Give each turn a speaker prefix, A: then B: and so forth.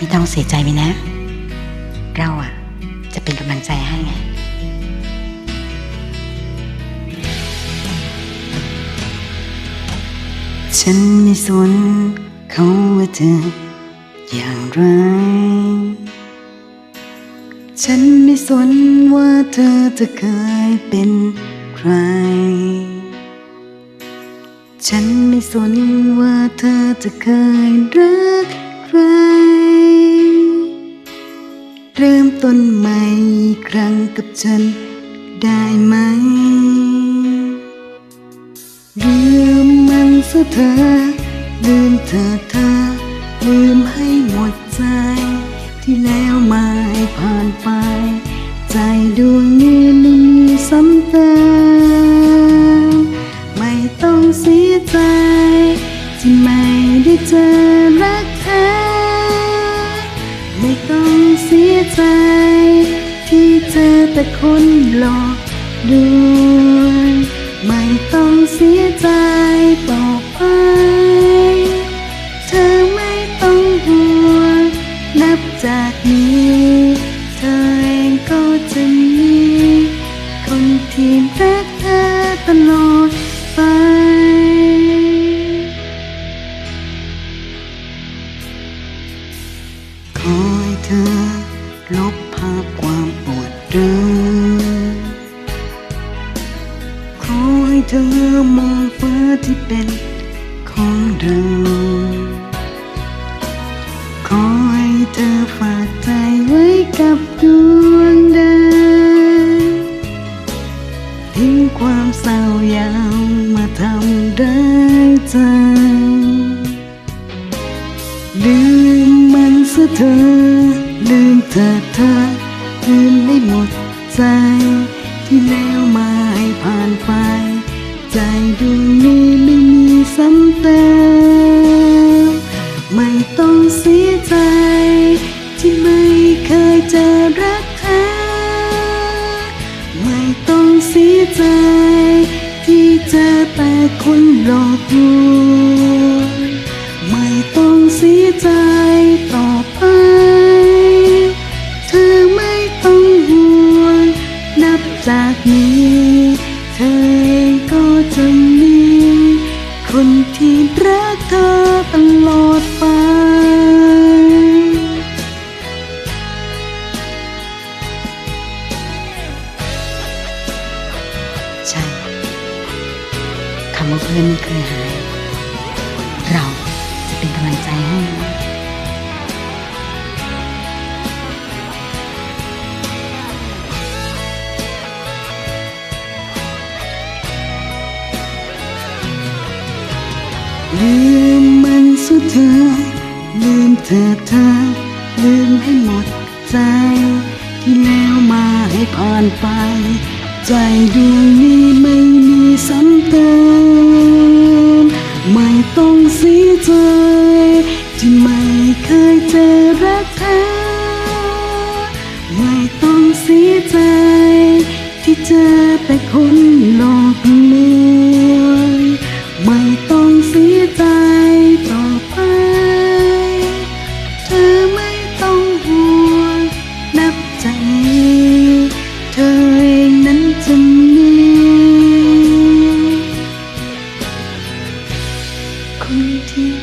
A: ไม่ต้องเสียใจไปนะ เราอะ จะเป็นกำลังใจให้ไงฉันไม่สนเขาว่าเธออย่างไร ฉันไม่สนว่าเธอจะเคยเป็นใคร ฉันไม่สนว่าเธอจะเคยรัก เริ่มต้นใหม่ครั้งกับฉันได้ไหม ลืมมันซะเธอ ลืมเธอเธอ ลืมให้หมดใจ ที่แล้วมาให้ผ่านไป ใจดวงนี้ไม่มีซ้ำเติมไม่ต้องเสียใจ ที่ไม่ได้เจอรักเธอ สียใจ ที่เจอแต่คนหลอกลวงไม่ต้องเสียใจต่อไป เธอไม่ต้องห่วงนับจากนี้ ลบภาพความปวดร้าวขอให้เธอมองฟ้าที่เป็นของเราขอให้เธอฝากใจไว้กับดวงดาวทิ้งความเศร้ายาวมาทำร้ายใจลืมมันซะเธอ ลืมเธอเธอลืมไม่หมดใจ ที่แล้วมาให้ผ่านไป ใจดวงนี้ไม่มีซ้ำเติมไม่ต้องเสียใจ ที่ไม่เคยเจอรักเธอไม่ต้องเสียใจ ที่เจอแต่คนหลอกลวงไม่ต้องเสียใจต่อ ช่คำว่าเพื่อนไม่เคยหาย เราจะเป็นกำลังใจให้นะลืมมันสุดเธอ ลืมเธอเธอ ลืมให้หมดใจ ที่แล้วมาให้ผ่านไป ใจดวงนี้ไม่มีซ้ำเติมไม่ต้องเสียใจที่ไม่เคยเจอรักเธอไม่ต้องเสียใจที่เจอแต่คนหลอก 你听